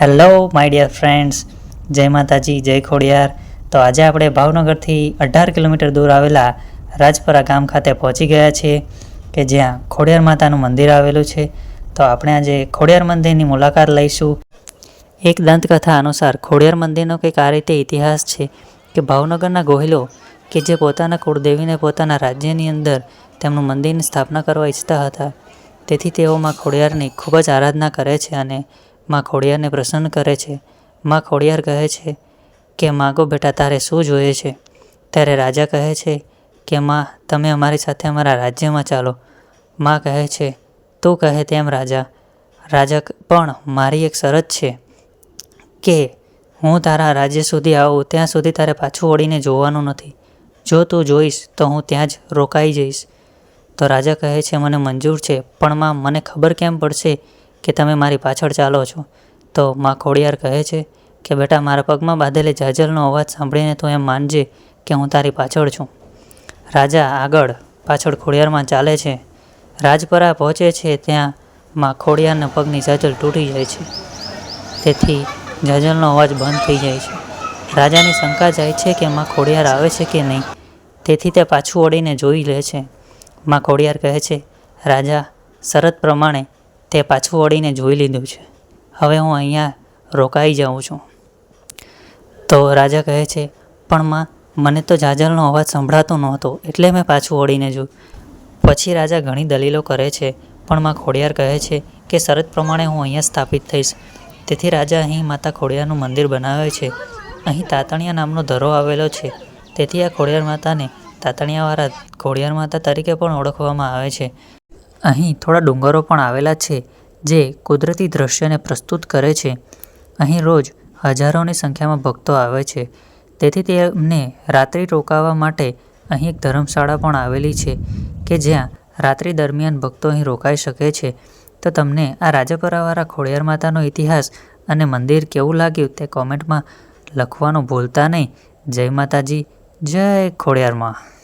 Hello my dear friends જય માતાજી, જય ખોડિયાર. તો આજે આપણે ભાવનગરથી અઢાર કિલોમીટર દૂર આવેલા રાજપરા ગામ ખાતે પહોંચી ગયા છીએ કે જ્યાં ખોડિયાર માતાનું મંદિર આવેલું છે. તો આપણે આજે ખોડિયાર મંદિરની મુલાકાત લઈશું. એક દંતકથા અનુસાર ખોડિયાર મંદિરનો કંઈક આ રીતે ઇતિહાસ છે કે ભાવનગરના ગોહિલો કે જે પોતાના કુળદેવીને પોતાના રાજ્યની અંદર તેમનું મંદિરની સ્થાપના કરવા ઈચ્છતા હતા. તેથી તેઓમાં ખોડિયારની ખૂબ જ આરાધના કરે છે અને માં ખોડિયારને પ્રસન્ન કરે છે. માં ખોડિયાર કહે છે કે, માગો બેટા, તારે શું જોઈએ છે? ત્યારે રાજા કહે છે કે, માં, તમે અમારી સાથે અમારા રાજ્યમાં ચાલો. માં કહે છે, તું કહે તેમ, રાજા. રાજા પણ મારી એક શરત છે કે હું તારા રાજ્ય સુધી આવું, ત્યાં સુધી તારે પાછું વળીને જોવાનું નથી. જો તું જોઈશ, તો હું ત્યાં જ રોકાઈ જઈશ. તો રાજા કહે છે, મને મંજૂર છે, પણ માં, મને ખબર કેમ પડશે કે તમે મારી પાછળ ચાલો છો? તો માં ખોડિયાર કહે છે કે, બેટા, મારા પગમાં બાંધેલી જાજલનો અવાજ સાંભળીને તું એમ માનજે કે હું તારી પાછળ છું. રાજા આગળ પાછળ ખોડિયારમાં ચાલે છે. રાજપરા પહોંચે છે ત્યાં માં ખોડિયારના પગની જાજલ તૂટી જાય છે. તેથી જાજલનો અવાજ બંધ થઈ જાય છે. રાજાની શંકા જાય છે કે માં ખોડિયાર આવે છે કે નહીં. તેથી તે પાછું વળીને જોઈ લે છે. માં ખોડિયાર કહે છે, રાજા, શરત પ્રમાણે તે પાછું વળીને જોઈ લીધું છે. હવે હું અહીંયા રોકાઈ જાઉં છું. તો રાજા કહે છે, પણ માં, મને તો જાજલનો અવાજ સંભળાતો નહોતો, એટલે મેં પાછું વળીને જોયું. પછી રાજા ઘણી દલીલો કરે છે, પણ માં ખોડિયાર કહે છે કે શરત પ્રમાણે હું અહીંયા સ્થાપિત થઈશ. તેથી રાજા અહીં માતા ખોડિયારનું મંદિર બનાવે છે. અહીં તાતણિયા નામનો ધરો આવેલો છે. તેથી આ ખોડિયાર માતાને તાતણિયાવાળા ખોડિયાર માતા તરીકે પણ ઓળખવામાં આવે છે. અહીં થોડા ડુંગરો પણ આવેલા છે, જે કુદરતી દૃશ્યને પ્રસ્તુત કરે છે. અહીં રોજ હજારોની સંખ્યામાં ભક્તો આવે છે. તેથી તેમને રાત્રિ રોકાવા માટે અહીં એક ધર્મશાળા પણ આવેલી છે, કે જ્યાં રાત્રિ દરમિયાન ભક્તો અહીં રોકાઈ શકે છે. તો તમને આ રાજાપરાવાળા ખોડિયાર માતાનો ઇતિહાસ અને મંદિર કેવું લાગ્યું તે કોમેન્ટમાં લખવાનું ભૂલતા નહીં. જય માતાજી, જય ખોડિયારમાં.